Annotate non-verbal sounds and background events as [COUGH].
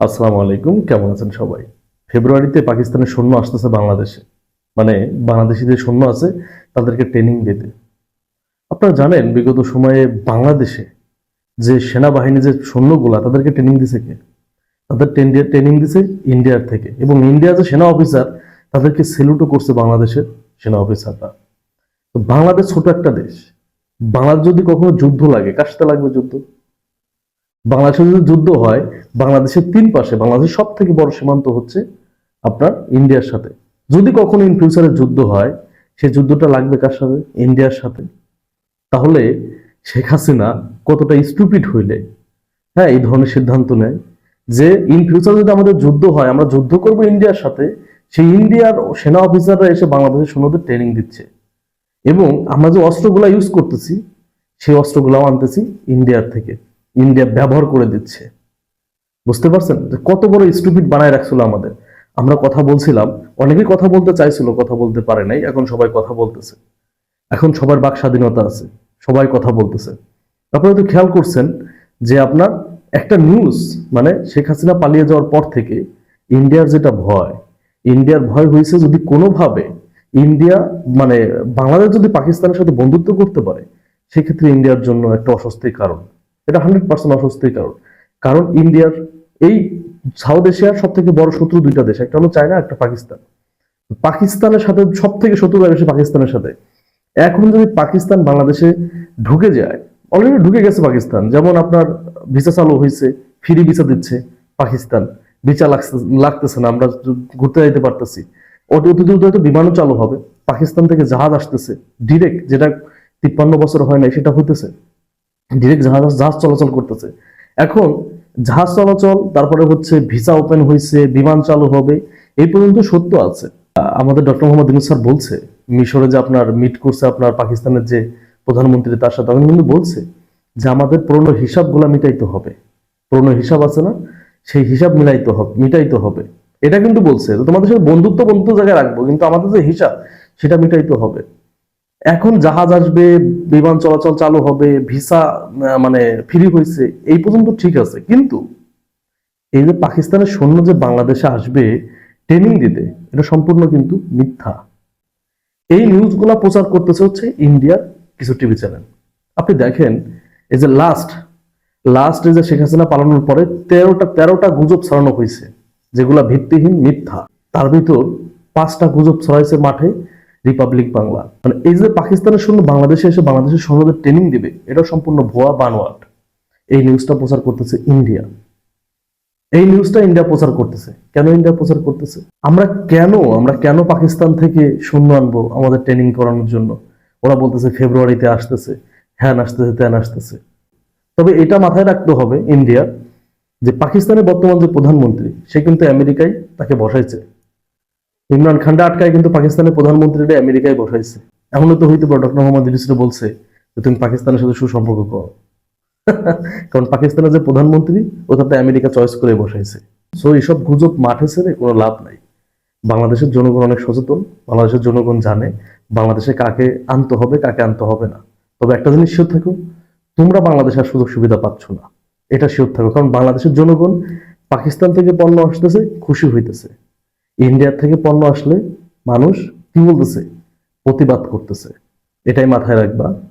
আসসালামু আলাইকুম, কেমন আছেন সবাই? ফেব্রুয়ারিতে পাকিস্তানের সৈন্য আসতেছে বাংলাদেশে। মানে বাংলাদেশিদের সৈন্য আছে, তাদেরকে ট্রেনিং দিতে আপনারা জানেন, বিগত সময়ে বাংলাদেশে যে সেনাবাহিনী যে সৈন্যগুলা, তাদেরকে ট্রেনিং দিছে কে? তাদের ট্রেনিং দিছে ইন্ডিয়ার থেকে। এবং ইন্ডিয়া যে সেনা অফিসার তাদেরকে সেলুটও করছে বাংলাদেশের সেনা অফিসাররা তো বাংলাদেশ ছোট একটা দেশ। বাংলাদেশ যদি কখনো যুদ্ধ লাগে সাথে লাগবে যুদ্ধ? বাংলাদেশে যদি যুদ্ধ হয়, বাংলাদেশের তিন পাশে, বাংলাদেশের সব থেকে বড় সীমান্ত হচ্ছে আপনার ইন্ডিয়ার সাথে। যদি কখনো ইন ফিউচারে যুদ্ধ হয়, সেই যুদ্ধটা লাগবে কার সাথে? ইন্ডিয়ার সাথে। তাহলে শেখ হাসিনা কতটা স্টুপিড হইলে হ্যাঁ এই ধরনের সিদ্ধান্ত নেয় যে ইন ফিউচার যদি আমাদের যুদ্ধ হয়, আমরা যুদ্ধ করব ইন্ডিয়ার সাথে, সেই ইন্ডিয়ার সেনা অফিসাররা এসে বাংলাদেশের সৈন্যদের ট্রেনিং দিচ্ছে। এবং আমরা যে অস্ত্রগুলা ইউজ করতেছি, সেই অস্ত্রগুলাও আনতেছি ইন্ডিয়ার থেকে। ইন্ডিয়া ব্যবহার করে দিচ্ছে। বুঝতে পারছেন? কত বড় স্টুপিড বানায় রাখছিল আমাদের। আমরা কথা বলছিলাম, অনেকেই কথা বলতে চাইছিল, কথা বলতে পারে নাই, এখন সবাই কথা বলতেছে। এখন সবার বাক স্বাধীনতা আছে, সবাই কথা বলতেছে। আপনারা তো খেয়াল করছেন যে আপনার একটা নিউজ মানে শেখ হাসিনা পালিয়ে যাওয়ার পর থেকে ইন্ডিয়ার যেটা ভয় ইন্ডিয়ার ভয় হয়েছে যদি কোনোভাবে ইন্ডিয়া মানে বাংলাদেশ যদি পাকিস্তানের সাথে বন্ধুত্ব করতে পারে, সেক্ষেত্রে ইন্ডিয়ার জন্য একটা অস্বস্তির কারণ। এটা হান্ড্রেড পার্সেন্ট অস্বস্তির কারণ। কারণ ইন্ডিয়ার এই সাউথ এশিয়ার সব থেকে বড় শত্রু দুইটা দেশ, একটা হলো চায়না, একটা পাকিস্তান। পাকিস্তানের সাথে সব থেকে শত্রুতা বেশি পাকিস্তানের সাথে। এখন যদি পাকিস্তান বাংলাদেশে ঢুকে যায় অলরেডি ঢুকে গেছে পাকিস্তান। যেমন আপনার ভিসা চালু হয়েছে, ফ্রি ভিসা দিচ্ছে পাকিস্তান। ভিসা লাগতেছে না, আমরা ঘুরতে যাইতে পারতেছি। অতি অতি দ্রুত হয়তো বিমানও চালু হবে। পাকিস্তান থেকে জাহাজ আসতেছে ডিরেক্ট যেটা তিপ্পান্ন বছর হয় নাই, সেটা হইতেছে। ডিরেক্ট জাহাজ জাহাজ চলাচল করতেছে। এখন জাহাজ চলাচল, তারপরে হচ্ছে ভিসা ওপেন হয়েছে বিমান চালু হবে, এই পর্যন্ত সত্য আছে। আমাদের ডক্টর মোহাম্মদ ইউনুস স্যার বলছে, মিশরে যে আপনার মিট করছে, আপনার পাকিস্তানের যে প্রধানমন্ত্রী, তার সাথে তখন কিন্তু বলছে যে আমাদের পুরনো হিসাবগুলো মিটাইতে হবে। পুরনো হিসাব আছে না? সেই হিসাব মিলাইতে হবে, মিটাইতে হবে। এটা কিন্তু বলছে। তোমাদের সাথে বন্ধুত্ব বন্ধুত্ব জায়গায় রাখব, কিন্তু আমাদের যে হিসাব, সেটা মিটাইতে হবে। এখন জাহাজ আসবে, বিমান চলাচল চালু হবে, ভিসা মানে ফ্রি হয়েছে, এই পর্যন্ত ঠিক আছে। কিন্তু এই যে পাকিস্তানের সৈন্য যে বাংলাদেশে আসবে ট্রেনিং দিতে, এটা সম্পূর্ণ কিন্তু মিথ্যা। এই নিউজগুলা প্রচার করতেছে হচ্ছে ইন্ডিয়ার কিছু টিভি চ্যানেল আপনি দেখেন, এই যে লাস্ট লাস্ট যে শেখ হাসিনা পালানোর পরে তেরোটা তেরোটা গুজব ছড়ানো হয়েছে, যেগুলা ভিত্তিহীন মিথ্যা। তার ভিতর পাঁচটা গুজব ছড়াইছে মাঠে রিপাবলিক বাংলা মানে এই যে পাকিস্তানের সৈন্য বাংলাদেশে এসে বাংলাদেশের সৈন্যদের ট্রেনিং দিবে এটা সম্পূর্ণ ভুয়া বানোয়াট। এই নিউজটা প্রচার করতেছে ইন্ডিয়া এই নিউজটা ইন্ডিয়া প্রচার করতেছে। কেন ইন্ডিয়া প্রচার করতেছে? আমরা কেন আমরা কেন পাকিস্তান থেকে সৈন্য আনব আমাদের ট্রেনিং করানোর জন্য? ওরা বলতেছে ফেব্রুয়ারিতে আসতেছে হ্যান আসতেছে ত্যান আসতেছে। তবে এটা মাথায় রাখতে হবে ইন্ডিয়ার যে পাকিস্তানের বর্তমান যে প্রধানমন্ত্রী, সে কিন্তু আমেরিকায় তাকে বসাইছে। ইমরান খানটা আটকায় কিন্তু পাকিস্তানের প্রধানমন্ত্রীরা আমেরিকায় বসাইছে। এমনও তো হইতে পারে, ডক্টর মোহাম্মদ ইউনুস বলছে যে তুমি পাকিস্তানের সাথে সুসম্পর্ক করো। [LAUGHS] কারণ পাকিস্তানের যে প্রধানমন্ত্রী, ও তাতে আমেরিকা চয়েস করে বসাইছে। সো এইসব গুজব মাঠে ছেড়ে কোনো লাভ নাই। বাংলাদেশের জনগণ অনেক সচেতন, বাংলাদেশের জনগণ জানে বাংলাদেশে কাকে আনতে হবে, কাকে আনতে হবে না। তবে একটা জিনিস শিওর থাকো, তোমরা বাংলাদেশে আর সুযোগ সুবিধা পাচ্ছ না। এটা শিওর থাকো, কারণ বাংলাদেশের জনগণ পাকিস্তান থেকে পণ্য আসতেছে, খুশি হইতেছে। ইন্ডিয়ার থেকে পণ্য আসলে মানুষ কি বলতেছে? প্রতিবাদ করতেছে। এটাই মাথায় রাখবা।